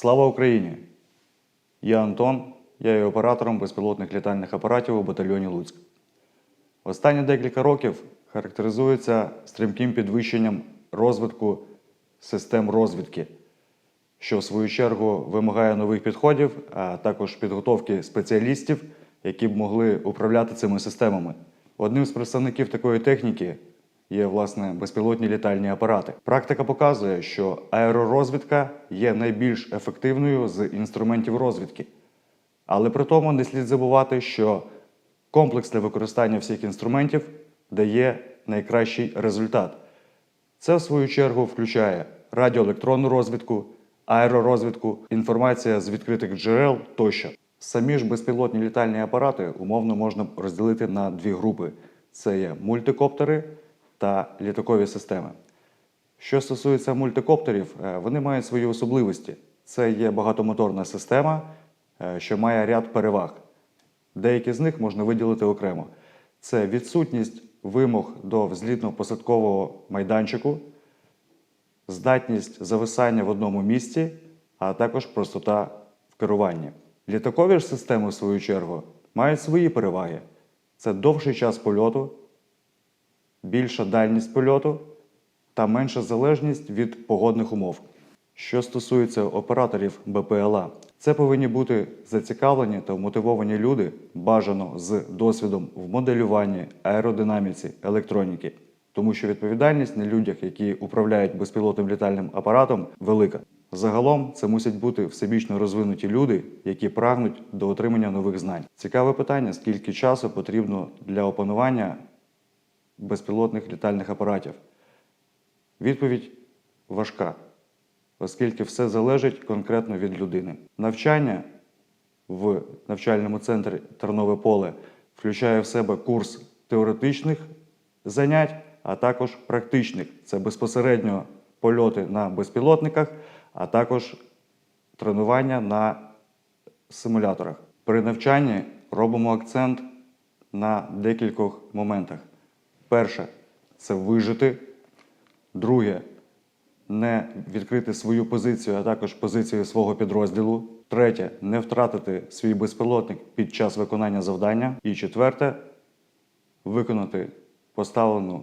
Слава Україні! Я Антон, я є оператором безпілотних літальних апаратів у батальйоні Луцьк. Останні декілька років характеризуються стрімким підвищенням розвитку систем розвідки, що в свою чергу вимагає нових підходів, а також підготовки спеціалістів, які б могли управляти цими системами. Одним з представників такої техніки є власне безпілотні літальні апарати. Практика показує, що аеророзвідка є найбільш ефективною з інструментів розвідки. Але при тому не слід забувати, що комплексне використання всіх інструментів дає найкращий результат. Це, в свою чергу, включає радіоелектронну розвідку, аеророзвідку, інформація з відкритих джерел тощо. Самі ж безпілотні літальні апарати умовно можна розділити на дві групи: це є мультикоптери та літакові системи. Що стосується мультикоптерів, е, вони мають свої особливості. Це є багатомоторна система, е, що має ряд переваг. Деякі з них можна виділити окремо. Це відсутність вимог до взлітно-посадкового майданчику, здатність зависання в одному місці, а також простота в керуванні. Літакові ж системи, в свою чергу, мають свої переваги: це довший час польоту, більша дальність польоту та менша залежність від погодних умов. Що стосується операторів БПЛА, це повинні бути зацікавлені та вмотивовані люди, бажано з досвідом в моделюванні, аеродинаміці, електроніки. Тому що відповідальність на людях, які управляють безпілотним літальним апаратом, велика. Загалом це мусять бути всебічно розвинуті люди, які прагнуть до отримання нових знань. Цікаве питання: скільки часу потрібно для опанування безпілотних літальних апаратів? Відповідь важка, оскільки все залежить конкретно від людини. Навчання в навчальному центрі Тернове поле включає в себе курс теоретичних занять, а також практичних. Це безпосередньо польоти на безпілотниках, а також тренування на симуляторах. При навчанні робимо акцент на декількох моментах. Перше це вижити. Друге не відкрити свою позицію, а також позицію свого підрозділу. Третє не втратити свій безпілотник під час виконання завдання. І четверте виконати поставлену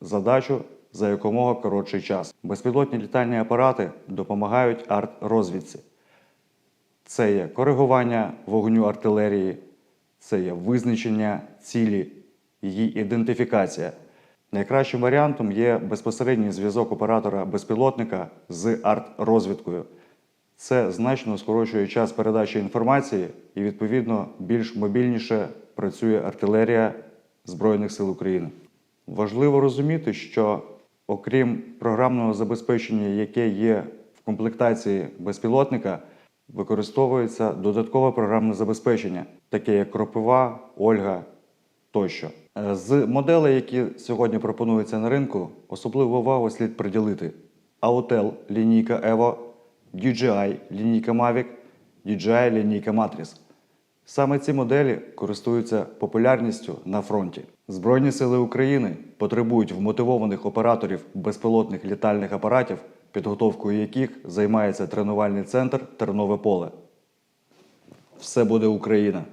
задачу за якомога коротший час. Безпілотні літальні апарати допомагають арт-розвідці. Це є коригування вогню артилерії, це є визначення цілі, її ідентифікація. Найкращим варіантом є безпосередній зв'язок оператора безпілотника з арт-розвідкою. Це значно скорочує час передачі інформації і, відповідно, більш мобільніше працює артилерія Збройних сил України. Важливо розуміти, що окрім програмного забезпечення, яке є в комплектації безпілотника, використовується додаткове програмне забезпечення, таке як Кропива, Ольга тощо. Е, З моделей, які сьогодні пропонуються на ринку, особливу увагу слід приділити Autel лінійка Evo, DJI лінійка Mavic, DJI лінійка Matrix. Саме ці моделі користуються популярністю на фронті. Збройні сили України потребують вмотивованих операторів безпілотних літальних апаратів, підготовкою яких займається тренувальний центр Тернове поле. Все буде Україна!